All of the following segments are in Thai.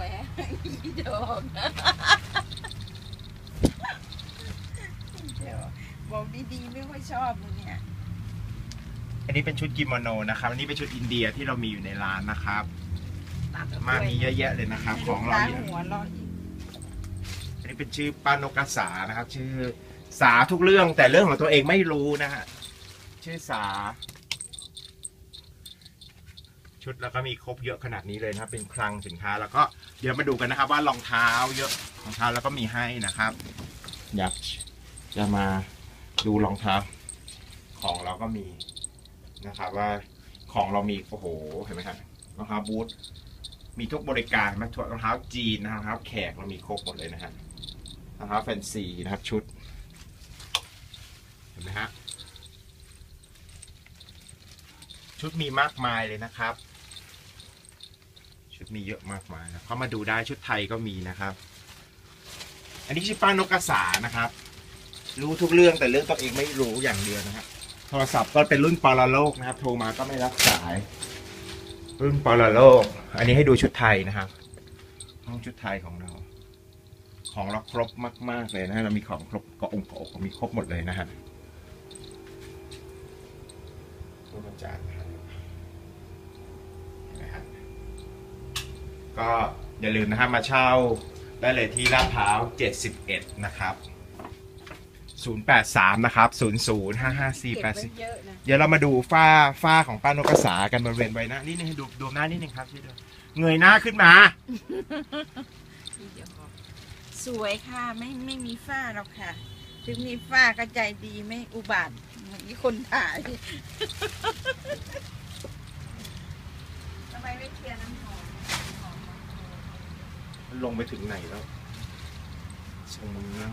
แหวอีดอกเดี๋ยวบอกดีๆไม่ค่อยชอบมึงเนี่ย อันนี้เป็นชุดกิโมโนนะครับ อันนี้เป็นชุดอินเดียที่เรามีอยู่ในร้านนะครับ มามีเยอะแยะเลยนะครับ ของเราตาเนี่ยหัวเรออีกอันนี้เป็นชื่อป้านกกระสานะครับ ชื่อสาทุกเรื่องแต่เรื่องของตัวเองไม่รู้นะฮะ ชื่อสา ชุดแล้วก็มีครบเยอะขนาดนี้เลยนะครับ เป็นคลังสินค้าแล้วก็เดี๋ยวมาดูกันนะครับ ว่ารองเท้าเยอะรองเท้าแล้วก็มีให้นะครับ อยากจะมาดูรองเท้าของเราก็มีนะครับว่าของเรามีโอ้โหเห็นไหมครับรองเท้าบูทมีทุกบริการมารองเท้าจีนนะครับรองเท้าแขกเรามีครบหมดเลยนะฮะรองเท้าแฟนซีนะครับชุดเห็นไหมฮะ ชุดมีมากมายเลยนะครับ ชุดมีเยอะมากมายนะเข้ามาดูได้ชุดไทยก็มีนะครับ อันนี้ชื่อป้านกกระสานะครับ รู้ทุกเรื่องแต่เรื่องตัวเองไม่รู้อย่างเดียวนะครับโทรศัพท์ก็เป็นรุ่นปรโลกนะครับ โทรมาก็ไม่รับสาย รุ่นปรโลก อันนี้ให้ดูชุดไทยนะครับ ห้องชุดไทยของเรา ของเราครบมาก ๆ เลยนะฮะเรามีของครบเกาะองค์กาะอกมีครบหมดเลยนะฮะตัวอาจารย์นะครับนะฮะ ก็อย่าลืมนะฮะมาเช่าได้เลยที่ลาดพร้าว 71 นะครับ 083 นะครับ 005548เยอะนะเดี๋ยวเรามาดูฝ้าฝ้าของป้านกกระสากันบริเวณใบหน้านี่นึงให้ดูดูหน้านิดนึงครับช่วยดูเงยหน้าขึ้นมา สวยค่ะไม่ไม่มีฝ้าหรอกค่ะ ถึงมีฝ้าก็ใจดีไม่อุบาทเหมือนที่คนถ่ายทำไมไม่เคลียร์น้ำหอม มัน ลงไปถึงไหนแล้วส่งมือแล้ว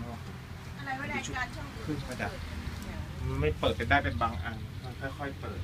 อะไรวะรายการช่องขึ้นมาดับมันไม่เปิดเป็นได้เป็นบางอันมันค่อยๆเปิด